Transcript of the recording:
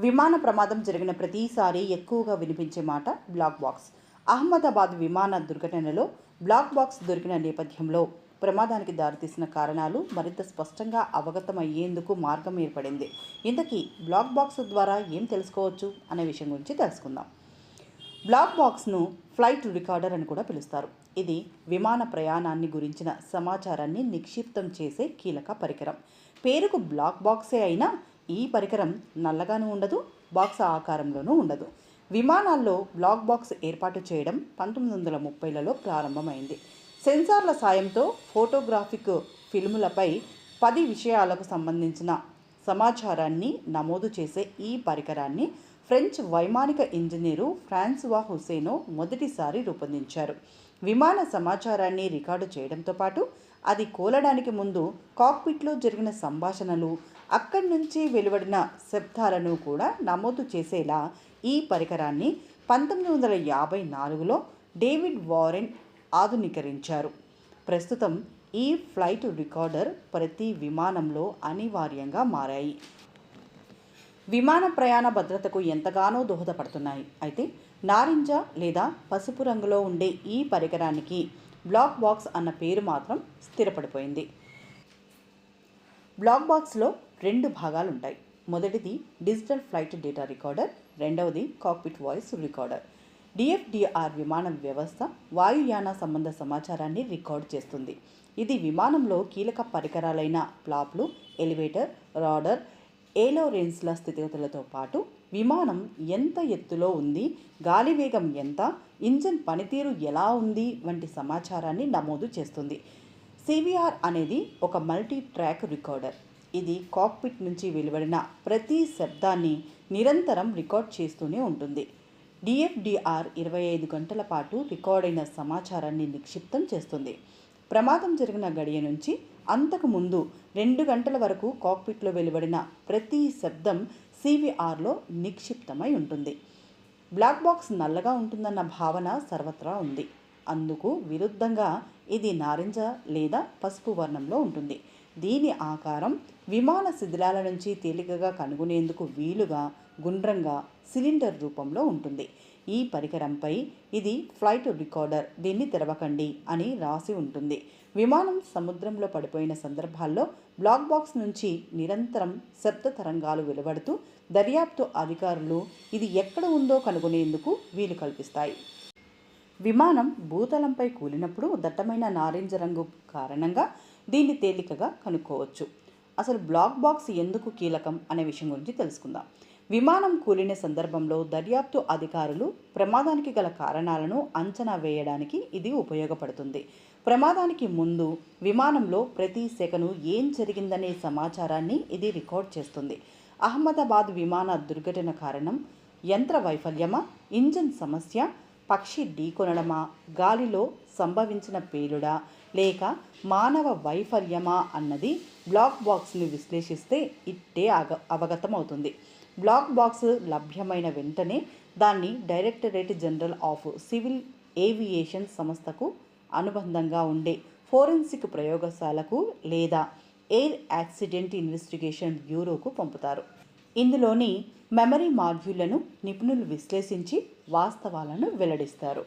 విమాన ప్రమాదం జరిగిన ప్రతిసారి ఎక్కువగా వినిపించే మాట బ్లాక్ బాక్స్. అహ్మదాబాద్ విమాన దుర్ఘటనలో బ్లాక్ బాక్స్ దొరికిన నేపథ్యంలో ప్రమాదానికి దారితీసిన కారణాలు మరింత స్పష్టంగా అవగతమయ్యేందుకు మార్గం ఏర్పడింది. ఇంతకీ బ్లాక్ బాక్స్ ద్వారా ఏం తెలుసుకోవచ్చు అనే విషయం గురించి తెలుసుకుందాం. బ్లాక్ బాక్స్ను ఫ్లైట్ రికార్డర్ అని కూడా పిలుస్తారు. ఇది విమాన ప్రయాణాన్ని గురించిన సమాచారాన్ని నిక్షిప్తం చేసే కీలక పరికరం. పేరుకు బ్లాక్ బాక్సే అయినా ఈ పరికరం నల్లగాను ఉండదు బాక్స్ ఆకారంలోనూ ఉండదు. విమానాల్లో బ్లాక్ బాక్స్ ఏర్పాటు చేయడం పంతొమ్మిది వందల ముప్పైలలో ప్రారంభమైంది. సెన్సార్ల సాయంతో ఫోటోగ్రాఫిక్ ఫిల్ములపై పది విషయాలకు సంబంధించిన సమాచారాన్ని నమోదు చేసే ఈ పరికరాన్ని ఫ్రెంచ్ వైమానిక ఇంజనీరు ఫ్రాన్సువా హుసేనో మొదటిసారి రూపొందించారు. విమాన సమాచారాన్ని రికార్డు చేయడంతో పాటు అది కూలడానికి ముందు కాక్పిట్లో జరిగిన సంభాషణలు అక్కడి నుంచి వెలువడిన శబ్దాలను కూడా నమోదు చేసేలా ఈ పరికరాన్ని పంతొమ్మిది వందల యాభై నాలుగులో డేవిడ్ వారెన్ ఆధునీకరించారు. ప్రస్తుతం ఈ ఫ్లైట్ రికార్డర్ ప్రతి విమానంలో అనివార్యంగా మారాయి. విమాన ప్రయాణ భద్రతకు ఎంతగానో దోహదపడుతున్నాయి. అయితే నారింజ లేదా పసుపు రంగులో ఉండే ఈ పరికరానికి బ్లాక్ బాక్స్ అన్న పేరు మాత్రం స్థిరపడిపోయింది. బ్లాక్ బాక్స్లో రెండు భాగాలు ఉంటాయి మొదటిది డిజిటల్ ఫ్లైట్ డేటా రికార్డర్ రెండవది కాక్పిట్ వాయిస్ రికార్డర్. డిఎఫ్డిఆర్ విమానం వ్యవస్థ వాయుయాన సంబంధ సమాచారాన్ని రికార్డ్ చేస్తుంది. ఇది విమానంలో కీలక పరికరాలైన ప్లాప్లు ఎలివేటర్ రాడర్ ఏలోరెన్స్ల స్థితిగతులతో పాటు విమానం ఎంత ఎత్తులో ఉంది గాలి వేగం ఎంత ఇంజన్ పనితీరు ఎలా ఉంది వంటి సమాచారాన్ని నమోదు చేస్తుంది. సివిఆర్ అనేది ఒక మల్టీ ట్రాక్ రికార్డర్. ఇది కాక్పిట్ నుంచి వెలువడిన ప్రతి శబ్దాన్ని నిరంతరం రికార్డ్ చేస్తూనే ఉంటుంది. డిఎఫ్డిఆర్ ఇరవై ఐదు గంటల పాటు రికార్డైన సమాచారాన్ని నిక్షిప్తం చేస్తుంది. ప్రమాదం జరిగిన గడియ నుంచి అంతకు ముందు రెండు గంటల వరకు కాక్పిట్లో వెలువడిన ప్రతి శబ్దం సివిఆర్లో నిక్షిప్తమై ఉంటుంది. బ్లాక్ బాక్స్ నల్లగా ఉంటుందన్న భావన సర్వత్రా ఉంది. అందుకు విరుద్ధంగా ఇది నారింజ లేదా పసుపు వర్ణంలో ఉంటుంది. దీని ఆకారం విమాన శిథిలాల నుంచి తేలికగా కనుగొనేందుకు వీలుగా గుండ్రంగా సిలిండర్ రూపంలో ఉంటుంది. ఈ పరికరంపై ఇది ఫ్లైట్ రికార్డర్ దీన్ని తెరవకండి అని రాసి ఉంటుంది. విమానం సముద్రంలో పడిపోయిన సందర్భాల్లో బ్లాక్ బాక్స్ నుంచి నిరంతరం శబ్ద తరంగాలు వెలువడుతూ దర్యాప్తు అధికారులు ఇది ఎక్కడ ఉందో కనుగొనేందుకు వీలు కల్పిస్తాయి. విమానం భూతలంపై కూలినప్పుడు దట్టమైన నారింజ రంగు కారణంగా దీన్ని తేలికగా కనుక్కోవచ్చు. అసలు బ్లాక్ బాక్స్ ఎందుకు కీలకం అనే విషయం గురించి తెలుసుకుందాం. విమానం కూలిన సందర్భంలో దర్యాప్తు అధికారులు ప్రమాదానికి గల కారణాలను అంచనా వేయడానికి ఇది ఉపయోగపడుతుంది. ప్రమాదానికి ముందు విమానంలో ప్రతి సెకను ఏం జరిగిందనే సమాచారాన్ని ఇది రికార్డ్ చేస్తుంది. అహ్మదాబాద్ విమాన దుర్ఘటన కారణం యంత్ర వైఫల్యమా ఇంజన్ సమస్య పక్షి ఢీకొనడమా? గాలిలో సంభవించిన పేలుడా? లేక మానవ వైఫల్యమా? అన్నది బ్లాక్ బాక్స్ని విశ్లేషిస్తే ఇట్టే అగ అవగతమవుతుంది. బ్లాక్ బాక్స్ లభ్యమైన వెంటనే దాన్ని directorate general of civil aviation సంస్థకు అనుబంధంగా ఉండే ఫోరెన్సిక్ ప్రయోగశాలకు లేదా ఎయిర్ యాక్సిడెంట్ ఇన్వెస్టిగేషన్ బ్యూరోకు పంపుతారు. ఇందులోని మెమరీ మాడ్యూళ్ళను నిపుణులు విశ్లేషించి వాస్తవాలను వెల్లడిస్తారు.